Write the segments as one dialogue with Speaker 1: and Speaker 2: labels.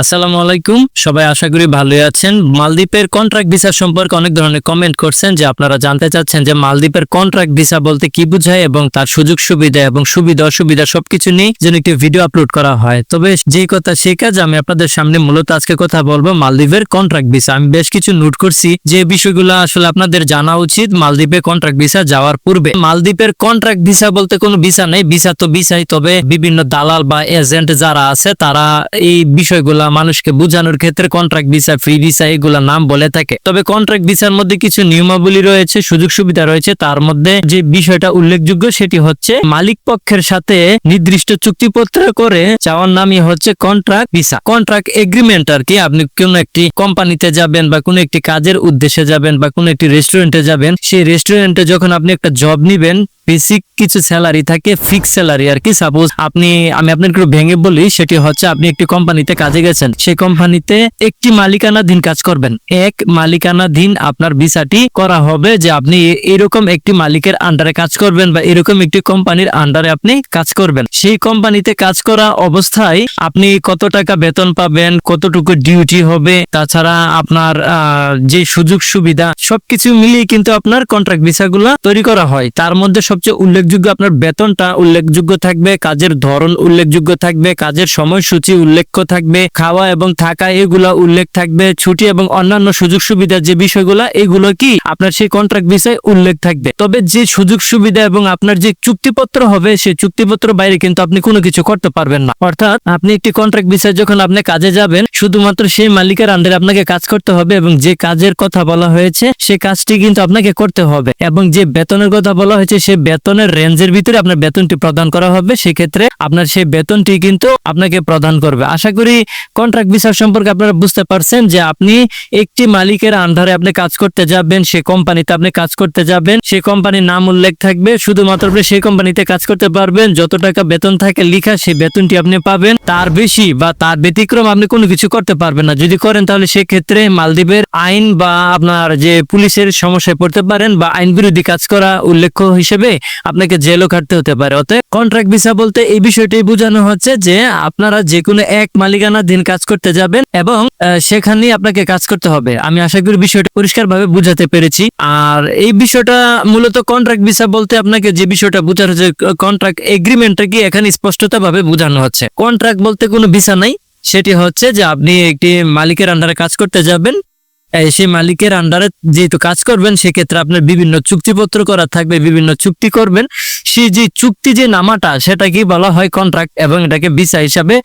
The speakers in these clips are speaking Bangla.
Speaker 1: আসসালামু আলাইকুম। সবাই আশা করি ভালোই আছেন। মালদ্বীপের কন্ট্রাক্ট ভিসা সম্পর্কে অনেক ধরনের কমেন্ট করছেন যে আপনারা জানতে চাচ্ছেন যে মালদ্বীপের কন্ট্রাক্ট ভিসা বলতে কি বোঝায় এবং তার সুযোগ সুবিধা এবং সুবিধা অসুবিধা সবকিছু নিয়ে যেন একটি ভিডিও আপলোড করা হয়। তবে যেই কথা সেই কাজ আমি আপনাদের সামনে মূলত আজকে কথা বলব মালদ্বীপের কন্ট্রাক্ট ভিসা আমি বেশ কিছু নোট করছি যে বিষয়গুলো আসলে আপনাদের জানা উচিত মালদ্বীপে কন্ট্রাক্ট ভিসা যাওয়ার পূর্বে। মালদ্বীপের কন্ট্রাক্ট ভিসা বলতে কোনো ভিসা নেই ভিসা তো ভিসাই তবে বিভিন্ন দালাল বা এজেন্ট যারা আছে তারা এই বিষয়গুলা মানুষকে বোঝানোর ক্ষেত্রে কন্ট্রাক্ট ভিসা ফ্রি ভিসা এগুলা নাম বলে থাকে। তবে কন্ট্রাক্ট ভিসার মধ্যে কিছু নিয়মাবলী রয়েছে, সুযোগ সুবিধা রয়েছে। তার মধ্যে যে বিষয়টা উল্লেখযোগ্য সেটি হচ্ছে, মালিক পক্ষের সাথে নির্দিষ্ট চুক্তিপত্র করে চাওয়ার নামই হচ্ছে কন্ট্রাক্ট ভিসা কন্ট্রাক্ট এগ্রিমেন্ট আর কি, আপনি কোন একটি কোম্পানিতে যাবেন বা কোনো একটি কাজের উদ্দেশ্যে যাবেন বা কোনো একটি রেস্টুরেন্টে যাবেন, সেই রেস্টুরেন্টে যখন আপনি একটা জব নিবেন বেসিক কিছু স্যালারি থাকে ফিক্স স্যালারি আর কি। সাপোজ আপনি, আমি আপনাকে একটু ভেঙে বলি, সেটি হচ্ছে আপনি একটি কোম্পানিতে কাজে গেছেন। সেই কোম্পানিতে একটি মালিকানাধীন কাজ করবেন। এক মালিকানাধীন আপনার ভিসাটি করা হবে যে আপনি এরকম একটি মালিকের আন্ডারে কাজ করবেন বা এরকম একটি কোম্পানির আন্ডারে আপনি কাজ করবেন। সেই কোম্পানিতে কাজ করা অবস্থায় আপনি কত টাকা বেতন পাবেন, কতটুকু ডিউটি হবে, তাছাড়া আপনার যে সুযোগ সুবিধা, সবকিছু মিলিয়ে কিন্তু আপনার কন্ট্রাক্ট ভিসাগুলো তৈরি করা হয়। তার মধ্যে সবচেয়ে উল্লেখযোগ্য আপনার বেতনটা উল্লেখযোগ্য থাকবে, কাজের ধরন উল্লেখযোগ্য থাকবে, কাজের সময়সূচি উল্লেখ্য থাকবে, খাওয়া এবং থাকা এগুলা উল্লেখ থাকবে, ছুটি এবং অন্যান্য সুযোগ সুবিধা যে বিষয়গুলো, এগুলো কি আপনার সেই কন্ট্রাক্ট বিষয়ে উল্লেখ থাকবে। তবে যে সুযোগ সুবিধা এবং আপনার যে চুক্তিপত্র হবে, সেই চুক্তিপত্র বাইরে কিন্তু আপনি কোনো কিছু করতে পারবেন না। অর্থাৎ আপনি একটি কন্ট্রাক্ট বিষয়ে যখন আপনি কাজে যাবেন, শুধুমাত্র সেই মালিকের আন্ডারে আপনাকে কাজ করতে হবে এবং যে কাজের কথা বলা হয়েছে সেই কাজটি কিন্তু আপনাকে করতে হবে এবং যে বেতনের কথা বলা হয়েছে সেই বেতনের রেঞ্জের ভিতরে আপনার বেতনটি প্রদান করা হবে, সেক্ষেত্রে আপনার সেই বেতনটি কিন্তু আপনাকে প্রদান করবে। আশা করি কন্ট্রাক্ট ভিসা সম্পর্কে আপনারা বুঝতে পারছেন যে আপনি একটি মালিকের আন্ধারে আপনি কাজ করতে যাবেন সেই কোম্পানিতে আপনি কাজ করতে যাবেন সেই কোম্পানির নাম উল্লেখ থাকবে, শুধুমাত্র আপনি সেই কোম্পানিতে কাজ করতে পারবেন, যত টাকা বেতন থাকে লেখা সেই বেতনটি আপনি পাবেন, তার বেশি বা তার ব্যতিক্রম আপনি কোনো কিছু করতে পারবেন না। যদি করেন তাহলে সেক্ষেত্রে মালদ্বীপের আইন বা আপনার যে পুলিশের সমস্যায় পড়তে পারেন বা আইন বিরোধী কাজ করা উল্লেখ্য হিসেবে আপনাকে জেলও কাটতে হতে পারে। অতএব কন্ট্রাক্ট ভিসা বলতে এই বিষয়টাই বোঝানো হচ্ছে যে আপনারা যে কোনো এক মালিকানাধীন কাজ করতে যাবেন এবং সেখানেই আপনাকে কাজ করতে হবে। আমি আশা করি বিষয়টা পরিষ্কারভাবে বুঝাতে পেরেছি। আর এই বিষয়টা মূলত কন্ট্রাক্ট ভিসা বলতে আপনাকে যে বিষয়টা বোঝানো হচ্ছে কন্ট্রাক্ট এগ্রিমেন্টটা কি এখানে স্পষ্টতা ভাবে বোঝানো হচ্ছে। কন্ট্রাক্ট বলতে কোনো ভিসা নাই। সেটি হচ্ছে যে আপনি একটি মালিকের আন্ডারে কাজ করতে যাবেন। সেই মালিকের আন্ডারে যেহেতু কাজ করবেন, সেক্ষেত্রে আপনার বিভিন্ন চুক্তিপত্র করা থাকবে, বিভিন্ন চুক্তি করবেন। সেই যে চুক্তি যে নামাটা সেটাকে বলা হয় কন্ট্রাক্ট এবং এটাকে ভিসা হিসাবে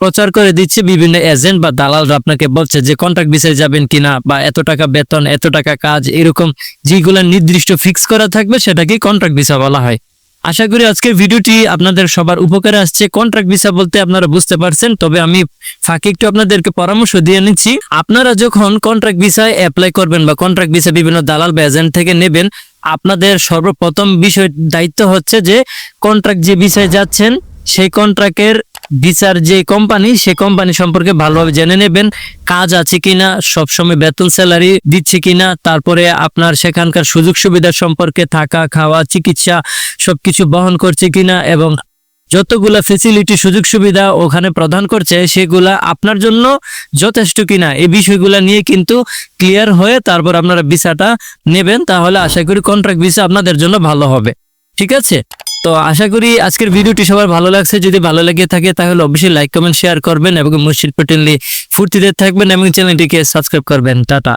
Speaker 1: প্রচার করে দিচ্ছে বিভিন্ন এজেন্ট বা দালালরা আপনাকে বলছে যে কন্ট্রাক্ট ভিসায় যাবেন কিনা বা এত টাকা বেতন, এত টাকা কাজ, এরকম যেগুলো নির্দিষ্ট ফিক্স করা থাকবে সেটাকে কন্ট্রাক্ট ভিসা বলা হয়। আশা করি আজকের ভিডিওটি আপনাদের সবার উপকারে আসছে। কন্ট্রাক্ট ভিসা বলতে আপনারা বুঝতে পারছেন, তবে আমি ফাঁকে একটু আপনাদেরকে পরামর্শ দিয়ে নিচ্ছি। আপনারা যখন কন্ট্রাক্ট ভিসায় অ্যাপ্লাই করবেন বা কন্ট্রাক্ট ভিসা বিভিন্ন দালাল বা এজেন্ট থেকে নেবেন, আপনাদের সর্বপ্রথম বিষয় দায়িত্ব হচ্ছে যে কন্ট্রাক্ট যে বিষয়ে যাচ্ছেন, সেই কন্ট্রাক্টের ভিসার যে কোম্পানি, সে কোম্পানি সম্পর্কে ভালোভাবে জেনে নেবেন, কাজ আছে কিনা, সবসময় বেতন স্যালারি দিচ্ছে কিনা, তারপরে আপনার সেখানকার সুযোগ সুবিধা সম্পর্কে থাকা, খাওয়া, চিকিৎসা সবকিছু বহন করছে কিনা এবং যতগুলা ফেসিলিটি সুযোগ সুবিধা ওখানে প্রদান করছে, সেগুলা আপনার জন্য যথেষ্ট কিনা, এই বিষয়গুলা নিয়ে কিন্তু ক্লিয়ার হয়ে তারপর আপনারা ভিসাটা নেবেন, তাহলে আশা করি কন্ট্রাক্ট ভিসা আপনাদের জন্য ভালো হবে। ঠিক আছে? তো আশা করি আজকের ভিডিওটি সবার ভালো লাগছে। যদি ভালো লেগে থাকে, তাহলে অবশ্যই লাইক কমেন্ট শেয়ার করবেন এবং মুর্শিদ পটেলি ফুর্তিতে থাকবেন এবং চ্যানেলটিকে সাবস্ক্রাইব করবেন। টাটা।